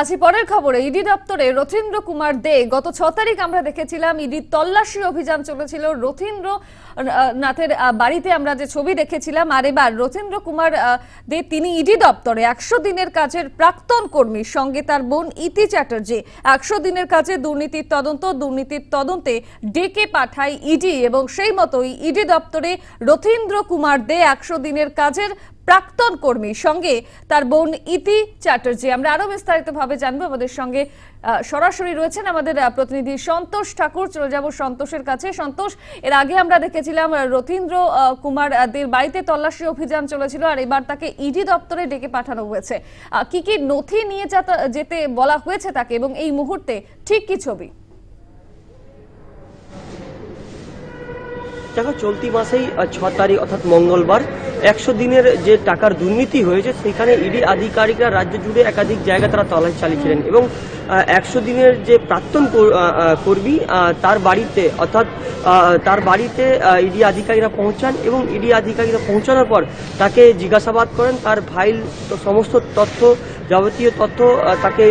আছি পরের খবরে ইডি দপ্তরে রথীন্দ্র কুমার দে গত ছ তারিখ আমরা দেখেছিলাম ইডি তল্লাশি অভিযান চলেছিল। রথীন্দ্র নাথের বাড়িতে আমরা যে ছবি দেখেছিলাম, আর এবার রথীন্দ্র কুমার দে তিনি ইডি দপ্তরে একশো দিনের কাজের প্রাক্তন কর্মীর সঙ্গে তার বোন ইতি চ্যাটার্জি। একশো দিনের কাজে দুর্নীতির তদন্ত, দুর্নীতির তদন্তে ডেকে পাঠায় ইডি এবং সেই মতোই ইডি দপ্তরে রথীন্দ্র কুমার দে একশো দিনের কাজের প্রাক্তন কর্মী সঙ্গে তার বোন ইতি চ্যাটার্জি। আমরা আরও বিস্তারিতভাবে জানব। আমাদের সঙ্গে সরাসরি রয়েছেন আমাদের প্রতিনিধি সন্তোষ ঠাকুর। চলে যাব সন্তোষের কাছে। সন্তোষ, এর আগে আমরা দেখেছিলাম রথীন্দ্র কুমার দের বাড়িতে তল্লাশি অভিযান চলেছিল আর এবার তাকে ইডি দপ্তরে ডেকে পাঠানো হয়েছে। কি কি নথি নিয়ে যেতে বলা হয়েছে তাকে এবং এই মুহূর্তে ঠিক কি ছবি? দেখো চলতি মাসেই ছ তারিখ অর্থাৎ মঙ্গলবার, একশো দিনের যে টাকার দুর্নীতি হয়েছে, সেখানে ইডি আধিকারিকরা রাজ্য জুড়ে একাধিক জায়গা তারা তল্লাশি চালিয়েছিলেন এবং একশো দিনের যে প্রাক্তন কর্মী তার বাড়িতে, অর্থাৎ তার বাড়িতে ইডি আধিকারিকরা পৌঁছান এবং ইডি আধিকারিকরা পৌঁছানোর পর তাকে জিজ্ঞাসাবাদ করেন। তার ফাইল সমস্ত তথ্য যাবতীয় তথ্য তাকে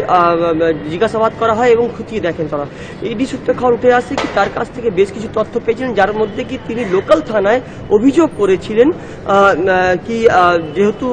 জিজ্ঞাসাবাদ করা হয় এবং খুঁটিয়ে দেখেন তারা। ইডি সূত্রে খবর উঠে আসে কি তার কাছ থেকে বেশ কিছু তথ্য পেয়েছেন যার মধ্যে কি তিনি লোকাল থানায় অভিযোগ করেছিলেন কি যেহেতু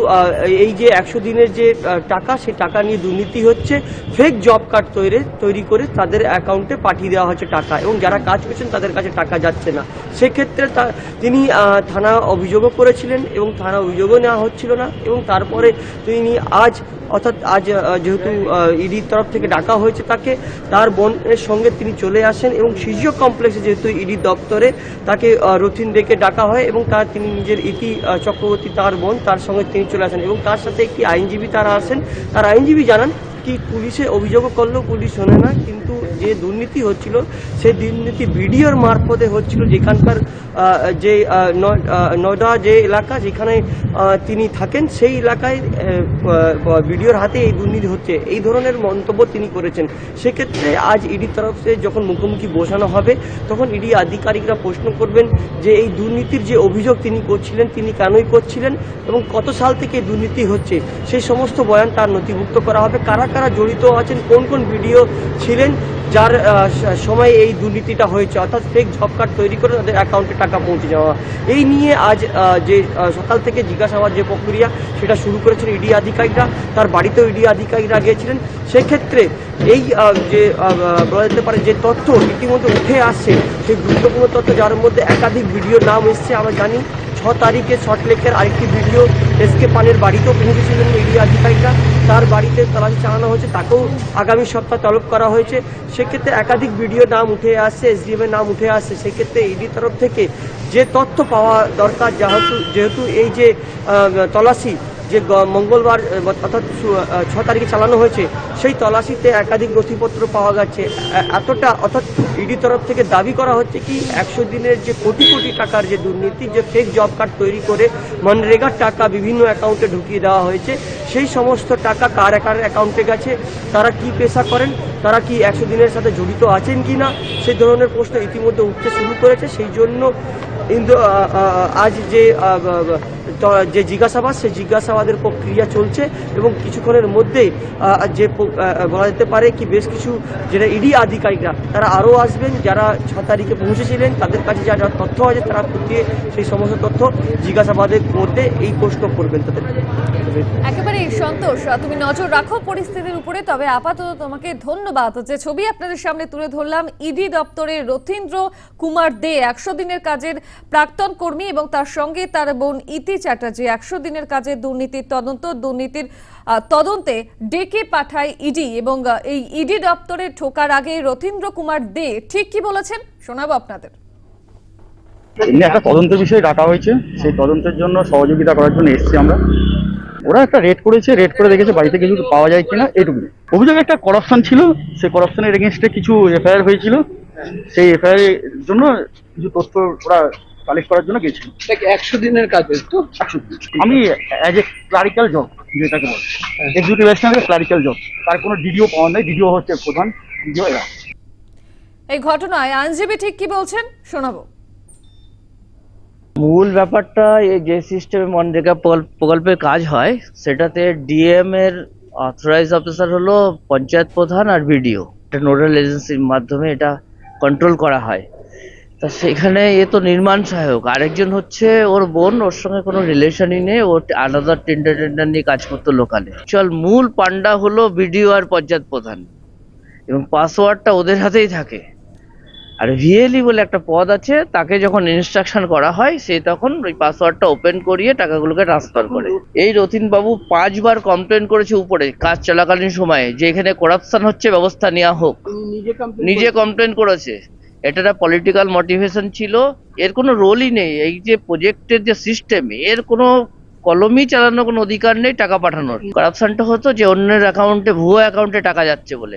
এই যে একশো দিনের যে টাকা, সেই টাকা নিয়ে দুর্নীতি হচ্ছে ফেক জব কার্ড তৈরি তৈরি করে তাদের অ্যাকাউন্টে পাঠিয়ে দেওয়া হচ্ছে টাকা এবং যারা কাজ করছেন তাদের কাছে টাকা যাচ্ছে না। সেক্ষেত্রে তা- তিনি থানা অভিযোগও করেছিলেন এবং থানা অভিযোগও নেওয়া হচ্ছিল না এবং তারপরে তিনি আজ, অর্থাৎ আজ যেহেতু ইডির তরফ থেকে ডাকা হয়েছে তাকে, তার বোনের সঙ্গে তিনি চলে আসেন এবং সিজিও কমপ্লেক্সে যেহেতু ইডি দপ্তরে তাকে রথিন ডেকে ডাকা হয় এবং তার, তিনি নিজের ইতি চক্রবর্তী তার বোন, তার সঙ্গে তিনি চলে আসেন এবং তার সাথে একটি আইনজীবী তারা আসেন। তার আইনজীবী জানান কি পুলিশে অভিযোগও করলেও পুলিশ শোনে না, কিন্তু যে দুর্নীতি হচ্ছিল সেই দুর্নীতি বিডিওর মারফতে হচ্ছিল যেখানকার যে নয়- নয়ডা যে এলাকা যেখানে তিনি থাকেন, সেই এলাকায় বিডিওর হাতে এই দুর্নীতি হচ্ছে। এই ধরনের মন্তব্য তিনি করেছেন। সেক্ষেত্রে আজ ইডির তরফ থেকে যখন মুখোমুখি বসানো হবে, তখন ইডি আধিকারিকরা প্রশ্ন করবেন যে এই দুর্নীতির যে অভিযোগ তিনি করছিলেন, তিনি কেনই করছিলেন এবং কত সাল থেকে দুর্নীতি হচ্ছে? সেই সমস্ত বয়ান তার নথিভুক্ত করা হবে। কারা কারা জড়িত আছেন, কোন কোন ভিডিও ছিলেন, যার সময় এই দুর্নীতিটা হয়েছে, অর্থাৎ ফেক জব কার্ড তৈরি করে তাদের অ্যাকাউন্টে টাকা পৌঁছে যাওয়া। এই নিয়ে আজ যে সকাল থেকে জিজ্ঞাসাবাদ যে প্রক্রিয়া, সেটা শুরু করেছেন ইডি আধিকারিকরা, তার বাড়িতেও ইডি আধিকারিকরা গিয়েছিলেন। সেক্ষেত্রে এই যে বলা যেতে পারে যে তথ্য ইতিমধ্যে উঠে আসছে, সেই গুরুত্বপূর্ণ তথ্য যার মধ্যে একাধিক ভিডিও নাম এসছে, আমরা জানি। ছ তারিখে শর্টলেকের আরেকটি ভিডিও এস কে পানের বাড়িতেও পৌঁছেছিলেন ইডি আধিকারিকরা। তার বাড়িতে তলাশি চালানো হয়েছে তাকেও আগামী সপ্তাহ তলব করা হয়েছে। সেক্ষেত্রে একাধিক ভিডিও নাম উঠে আসছে এসডিএমের নাম উঠে আসছে। সেক্ষেত্রে ইডি তরফ থেকে যে তথ্য পাওয়া দরকার যেহেতু যেহেতু এই যে আহ, তল্লাশি যে মঙ্গলবার অর্থাৎ ছ তারিখে চালানো হয়েছে, সেই তলাশিতে একাধিক নথিপত্র পাওয়া গেছে। এতটা, অর্থাৎ ইডি তরফ থেকে দাবি করা হচ্ছে কি, একশো দিনের যে কোটি কোটি টাকার যে দুর্নীতি, যে ফেক জব কার্ড তৈরি করে মনরেগার টাকা বিভিন্ন অ্যাকাউন্টে ঢুকিয়ে দেওয়া হয়েছে, সেই সমস্ত টাকা কার কার অ্যাকাউন্টে গেছে, তারা কি পেশা করেন, তারা কি একশো দিনের সাথে জড়িত আছেন কি না সেই ধরনের প্রশ্ন ইতিমধ্যে উঠতে শুরু করেছে। সেই জন্য আজ যে যে জিজ্ঞাসাবাদ, সেই জিজ্ঞাসাবাদের প্রক্রিয়া চলছে এবং কিছুক্ষণের মধ্যেই যে বলা যেতে পারে কি বেশ কিছু যেটা ইডি আধিকারিকরা, তারা আরও আসবেন, যারা ছ তারিখে পৌঁছেছিলেন, তাদের কাছে যা যা তথ্য আছে তারা খুঁটিয়ে সেই সমস্ত তথ্য জিজ্ঞাসাবাদের মধ্যে এই প্রশ্ন করবেন তাদের। একেবারে সন্তোষ তুমি নজর রাখো পরিস্থিতির উপরে, তবে আপাতত তোমাকে ধন্যবাদ। যে ছবি আপনাদের সামনে তুলে ধরলাম, ইডি দপ্তরের রথীন্দ্র কুমার দে, একশো দিনের কাজের প্রাক্তন কর্মী এবং তার সঙ্গে তার বোন ইতি চ্যাটার্জি একশো দিনের কাজের দুর্নীতির তদন্ত, দুর্নীতির তদন্তে ডেকে পাঠায় ইডি এবং এই ইডি দপ্তরে ঠোকার আগে রথীন্দ্র কুমার দে ঠিক কি বলেছেন? শোনাবো আপনাদের। একটা তদন্তের বিষয়ে ডাকা হয়েছে। সেই তদন্তের জন্য সহযোগিতা করার জন্য এসেছি আমরা। ওরা একটা রেড করেছে, রেড করে দেখেছে বাড়িতে কিছু পাওয়া যায় কিনা এইটুকুনি অভিযোগ একটা করাপশন ছিল, সেই করাপশনের এগেনস্টে কিছু এফআইআর হয়েছিল। সেই এফআইআর জন্য কিছু তথ্য ওরা কালেক্ট করার জন্য দেখ একশো দিনের কাজে তো। আমি অ্যাজ এ ক্লারিক্যাল জব যেটাকে বলে। এক্সিকিউটিভ অ্যাসিস্ট্যান্ট ক্লারিক্যাল জব তার কোনো ডিডিও পাওয়া নেই। ডিডিও হচ্ছে প্রধান ডিডিও এরা। এই ঘটনায় আইনজীবী ঠিক কি বলছেন? শোনাবো। মূল ব্যাপারটা এই যে সিস্টেমে মনরেগা প্রকল্পের কাজ হয় সেটাতে ডিএম এর অথরাইজ অফিসার হলো পঞ্চায়েত প্রধান আর বিডিও এটা নোডাল এজেন্সির মাধ্যমে এটা কন্ট্রোল করা হয়। তা সেখানে এ তো নির্মাণ সহায়ক। আরেকজন হচ্ছে ওর বোন ওর সঙ্গে কোনো রিলেশনই নেই ও আলাদা টেন্ডার টেন্ডার নিয়ে কাজ করতো লোকালে চল মূল পান্ডা হলো বিডিও আর পঞ্চায়েত প্রধান। এবং পাসওয়ার্ডটা ওদের হাতেই থাকে। আর ভিএলই বলে একটা পদ আছে তাকে যখন ইনস্ট্রাকশন করা হয় সে তখন ওই পাসওয়ার্ডটা ওপেন করিয়ে টাকাগুলোকে ট্রান্সফার করে। এই রতিন বাবু পাঁচবার কমপ্লেন করেছে উপরে কাজ চলাকালীন সময়ে যে এখানে করাপশন হচ্ছে ব্যবস্থা নেওয়া হোক। নিজে কমপ্লেন করেছে। এটা একটা পলিটিক্যাল মোটিভেশন ছিল। এর কোনো রোলই নেই। এই যে প্রজেক্টের যে সিস্টেম এর কোনো কলমই চালানোর কোনো অধিকার নেই টাকা পাঠানোর। করাপশনটা হতো যে অন্যের অ্যাকাউন্টে ভুয়ো অ্যাকাউন্টে টাকা যাচ্ছে বলে।